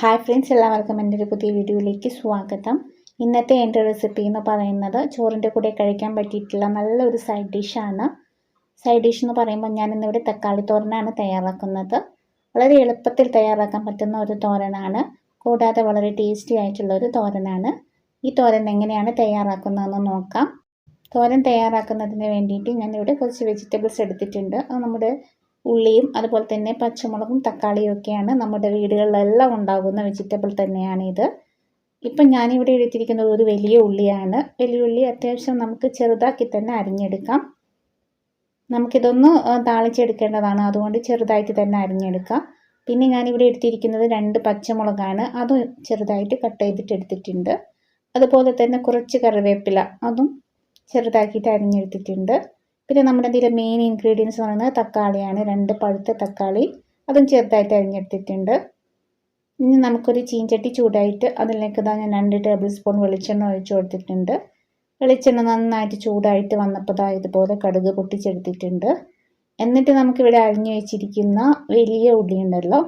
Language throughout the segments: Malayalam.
ഹായ് ഫ്രണ്ട്സ് എല്ലാവർക്കും എന്റെ ഒരു പുതിയ വീഡിയോയിലേക്ക് സ്വാഗതം. ഇന്നത്തെ എന്റെ റെസിപ്പി എന്ന് പറയുന്നത് ചോറിന്റെ കൂടെ കഴിക്കാൻ പറ്റിയിട്ടുള്ള നല്ലൊരു സൈഡ് ഡിഷാണ് സൈഡ് ഡിഷ് എന്ന് പറയുമ്പോൾ ഞാൻ ഇന്നിവിടെ തക്കാളി തോരനാണ് തയ്യാറാക്കുന്നത്. വളരെ എളുപ്പത്തിൽ തയ്യാറാക്കാൻ പറ്റുന്ന ഒരു തോരനാണ്. കൂടാതെ വളരെ ടേസ്റ്റി ആയിട്ടുള്ള ഒരു തോരനാണ്. ഈ തോരൻ എങ്ങനെയാണ് തയ്യാറാക്കുന്നതെന്ന് നോക്കാം. തോരൻ തയ്യാറാക്കുന്നതിന് വേണ്ടിയിട്ട് ഞാനിവിടെ കുറച്ച് വെജിറ്റബിൾസ് എടുത്തിട്ടുണ്ട്. നമ്മുടെ ഉള്ളിയും അതുപോലെ തന്നെ പച്ചമുളകും തക്കാളിയും ഒക്കെയാണ് നമ്മുടെ വീടുകളിലെല്ലാം ഉണ്ടാകുന്ന വെജിറ്റബിൾ തന്നെയാണ് ഇത്. ഇപ്പം ഞാനിവിടെ എടുത്തിരിക്കുന്നത് ഒരു വലിയ ഉള്ളിയാണ്. വലിയ ഉള്ളി അത്യാവശ്യം നമുക്ക് ചെറുതാക്കി തന്നെ അരിഞ്ഞെടുക്കാം. നമുക്കിതൊന്ന് താളിച്ചെടുക്കേണ്ടതാണ്. അതുകൊണ്ട് ചെറുതായിട്ട് തന്നെ അരിഞ്ഞെടുക്കാം. പിന്നെ ഞാനിവിടെ എടുത്തിരിക്കുന്നത് രണ്ട് പച്ചമുളകാണ്. അതും ചെറുതായിട്ട് കട്ട് ചെയ്തിട്ട് എടുത്തിട്ടുണ്ട്. അതുപോലെ തന്നെ കുറച്ച് കറിവേപ്പില അതും ചെറുതാക്കിയിട്ട് അരിഞ്ഞെടുത്തിട്ടുണ്ട്. പിന്നെ നമ്മുടെ ഇതിലെ മെയിൻ ഇൻഗ്രീഡിയൻസ് എന്ന് പറയുന്നത് തക്കാളിയാണ്. രണ്ട് പഴുത്ത തക്കാളി. അതും ചെറുതായിട്ട് അരിഞ്ഞെടുത്തിട്ടുണ്ട്. ഇനി നമുക്കൊരു ചീഞ്ചട്ടി ചൂടായിട്ട് അതിലേക്ക് ഇതാ ഞാൻ രണ്ട് ടേബിൾ സ്പൂൺ വെളിച്ചെണ്ണ ഒഴിച്ചു കൊടുത്തിട്ടുണ്ട്. വെളിച്ചെണ്ണ നന്നായിട്ട് ചൂടായിട്ട് വന്നപ്പോൾ ഇതാ ഇതുപോലെ കടുക് പൊട്ടിച്ചെടുത്തിട്ടുണ്ട്. എന്നിട്ട് നമുക്കിവിടെ അരിഞ്ഞു വെച്ചിരിക്കുന്ന വലിയ ഉള്ളി ഉണ്ടല്ലോ.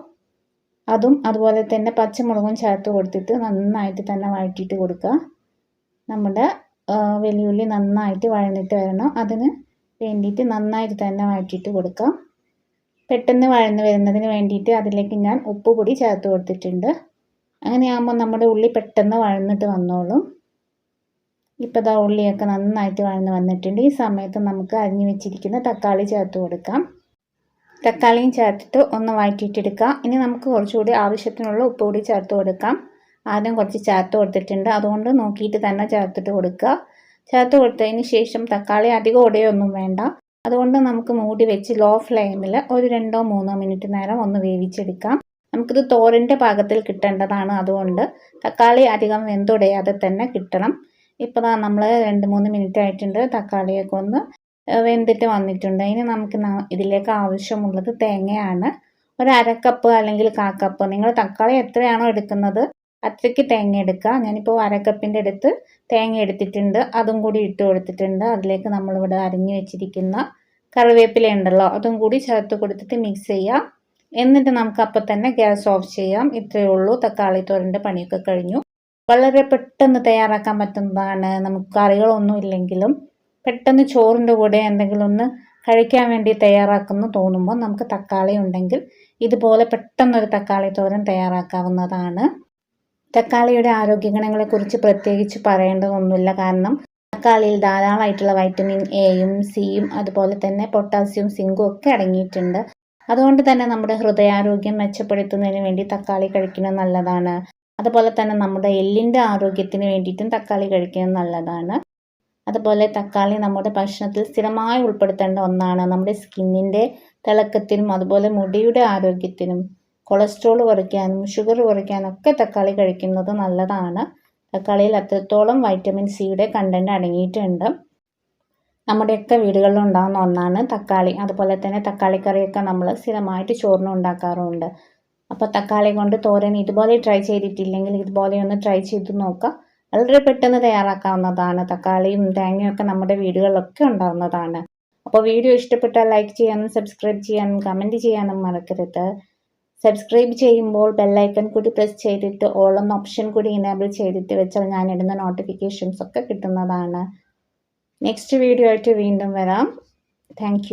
അതും അതുപോലെ തന്നെ പച്ചമുളകും ചേർത്ത് കൊടുത്തിട്ട് നന്നായിട്ട് തന്നെ വഴറ്റിയിട്ട് കൊടുക്കുക. നമ്മുടെ വലിയുള്ളി നന്നായിട്ട് വഴന്നിട്ട് വരണം. അതിന് വേണ്ടിയിട്ട് നന്നായിട്ട് തന്നെ വഴറ്റിയിട്ട് കൊടുക്കാം. പെട്ടെന്ന് വഴന്ന് വരുന്നതിന് വേണ്ടിയിട്ട് അതിലേക്ക് ഞാൻ ഉപ്പ് പൊടി ചേർത്ത് കൊടുത്തിട്ടുണ്ട്. അങ്ങനെയാകുമ്പോൾ നമ്മുടെ ഉള്ളി പെട്ടെന്ന് വഴന്നിട്ട് വന്നോളും. ഇപ്പോൾ ദാ ഉള്ളിയൊക്കെ നന്നായിട്ട് വഴന്ന് വന്നിട്ടുണ്ട്. ഈ സമയത്ത് നമുക്ക് അരിഞ്ഞു വെച്ചിരിക്കുന്ന തക്കാളി ചേർത്ത് കൊടുക്കാം. തക്കാളിയും ചേർത്തിട്ട് ഒന്ന് വഴറ്റിയിട്ടെടുക്കാം. ഇനി നമുക്ക് കുറച്ചുകൂടി ആവശ്യത്തിനുള്ള ഉപ്പ് ചേർത്ത് കൊടുക്കാം. ആദ്യം കുറച്ച് ചേർത്ത് കൊടുത്തിട്ടുണ്ട്. അതുകൊണ്ട് നോക്കിയിട്ട് തന്നെ ചേർത്തിട്ട് കൊടുക്കുക. ചേർത്ത് കൊടുത്തതിന് ശേഷം തക്കാളി അധികം ഉടയൊന്നും വേണ്ട. അതുകൊണ്ട് നമുക്ക് മൂടി വെച്ച് ലോ ഫ്ലെയിമിൽ ഒരു രണ്ടോ മൂന്നോ മിനിറ്റ് നേരം ഒന്ന് വേവിച്ചെടുക്കാം. നമുക്കിത് തോരന്റെ പാകത്തിൽ കിട്ടേണ്ടതാണ് അതുകൊണ്ട് തക്കാളി അധികം വെന്തുടയാതെ തന്നെ കിട്ടണം. ഇപ്പോൾ നമ്മൾ രണ്ട് മൂന്ന് മിനിറ്റ് ആയിട്ടുണ്ട് തക്കാളിയൊക്കെ ഒന്ന് വെന്തിട്ട് വന്നിട്ടുണ്ട്. ഇനി നമുക്ക് ഇതിലേക്ക് ആവശ്യമുള്ളത് തേങ്ങയാണ്. ഒരു അരക്കപ്പ് അല്ലെങ്കിൽ കാക്കപ്പ് നിങ്ങൾ തക്കാളി എത്രയാണോ എടുക്കുന്നത് അത്രയ്ക്ക് തേങ്ങ എടുക്കുക. ഞാനിപ്പോൾ അരക്കപ്പിന്റെ അടുത്ത് തേങ്ങ എടുത്തിട്ടുണ്ട്. അതും കൂടി ഇട്ട് കൊടുത്തിട്ടുണ്ട്. അതിലേക്ക് നമ്മളിവിടെ അരിഞ്ഞു വെച്ചിരിക്കുന്ന കറിവേപ്പില ഉണ്ടല്ലോ അതും കൂടി ചേർത്ത് കൊടുത്തിട്ട് മിക്സ് ചെയ്യാം. എന്നിട്ട് നമുക്ക് അപ്പം തന്നെ ഗ്യാസ് ഓഫ് ചെയ്യാം. ഇത്രയേ ഉള്ളൂ. തക്കാളി തോരന്റെ പണിയൊക്കെ കഴിഞ്ഞു. വളരെ പെട്ടെന്ന് തയ്യാറാക്കാൻ പറ്റുന്നതാണ്. നമുക്ക് കറികളൊന്നും ഇല്ലെങ്കിലും പെട്ടെന്ന് ചോറിന്റെ കൂടെ എന്തെങ്കിലും ഒന്ന് കഴിക്കാൻ വേണ്ടി തയ്യാറാക്കുന്നു തോന്നുമ്പോൾ നമുക്ക് തക്കാളി ഉണ്ടെങ്കിൽ ഇതുപോലെ പെട്ടെന്നൊരു തക്കാളി തോരൻ തയ്യാറാക്കാവുന്നതാണ്. തക്കാളിയുടെ ആരോഗ്യഗുണങ്ങളെക്കുറിച്ച് പ്രത്യേകിച്ച് പറയേണ്ടതൊന്നുമില്ല. കാരണം തക്കാളിയിൽ ധാരാളമായിട്ടുള്ള വൈറ്റമിൻ എയും സിയും അതുപോലെ തന്നെ പൊട്ടാസ്യവും സിങ്കും ഒക്കെ അടങ്ങിയിട്ടുണ്ട്. അതുകൊണ്ട് തന്നെ നമ്മുടെ ഹൃദയാരോഗ്യം മെച്ചപ്പെടുത്തുന്നതിന് വേണ്ടി തക്കാളി കഴിക്കുന്നത് നല്ലതാണ്. അതുപോലെ തന്നെ നമ്മുടെ എല്ലിന്റെ ആരോഗ്യത്തിന് വേണ്ടിയിട്ടും തക്കാളി കഴിക്കുന്നത് നല്ലതാണ്. അതുപോലെ തക്കാളി നമ്മുടെ ഭക്ഷണത്തിൽ സ്ഥിരമായി ഉൾപ്പെടുത്തേണ്ട ഒന്നാണ് നമ്മുടെ സ്കിന്നിന്റെ തിളക്കത്തിനും അതുപോലെ മുടിയുടെ ആരോഗ്യത്തിനും. കൊളസ്ട്രോൾ കുറയ്ക്കാനും ഷുഗർ കുറയ്ക്കാനും ഒക്കെ തക്കാളി കഴിക്കുന്നത് നല്ലതാണ്. തക്കാളിയിൽ അത്രത്തോളം വൈറ്റമിൻ സിയുടെ കണ്ടന്റ് അടങ്ങിയിട്ടുണ്ട്. നമ്മുടെയൊക്കെ വീടുകളിൽ ഉണ്ടാകുന്ന ഒന്നാണ് തക്കാളി. അതുപോലെ തന്നെ തക്കാളി കറിയൊക്കെ നമ്മൾ സ്ഥിരമായിട്ട് ചോറിന് ഉണ്ടാക്കാറുണ്ട്. അപ്പോൾ തക്കാളി കൊണ്ട് തോരൻ ഇതുപോലെ ട്രൈ ചെയ്തിട്ടില്ലെങ്കിൽ ഇതുപോലെ ഒന്ന് ട്രൈ ചെയ്ത് നോക്കുക വളരെ പെട്ടെന്ന് തയ്യാറാക്കാവുന്നതാണ്. തക്കാളിയും തേങ്ങയൊക്കെ നമ്മുടെ വീടുകളിലൊക്കെ ഉണ്ടാകുന്നതാണ് അപ്പോൾ വീഡിയോ ഇഷ്ടപ്പെട്ടാൽ ലൈക്ക് ചെയ്യാനും സബ്സ്ക്രൈബ് ചെയ്യാനും കമന്റ് ചെയ്യാനും മറക്കരുത്. സബ്സ്ക്രൈബ് ചെയ്യുമ്പോൾ ബെല്ലൈക്കൺ കൂടി പ്രസ് ചെയ്തിട്ട് ഓളം ഓപ്ഷൻ കൂടി ഇനേബിൾ ചെയ്തിട്ട് വെച്ചാൽ ഞാൻ ഇടുന്ന നോട്ടിഫിക്കേഷൻസ് ഒക്കെ കിട്ടുന്നതാണ്. നെക്സ്റ്റ് വീഡിയോ ആയിട്ട് വീണ്ടും വരാം. താങ്ക്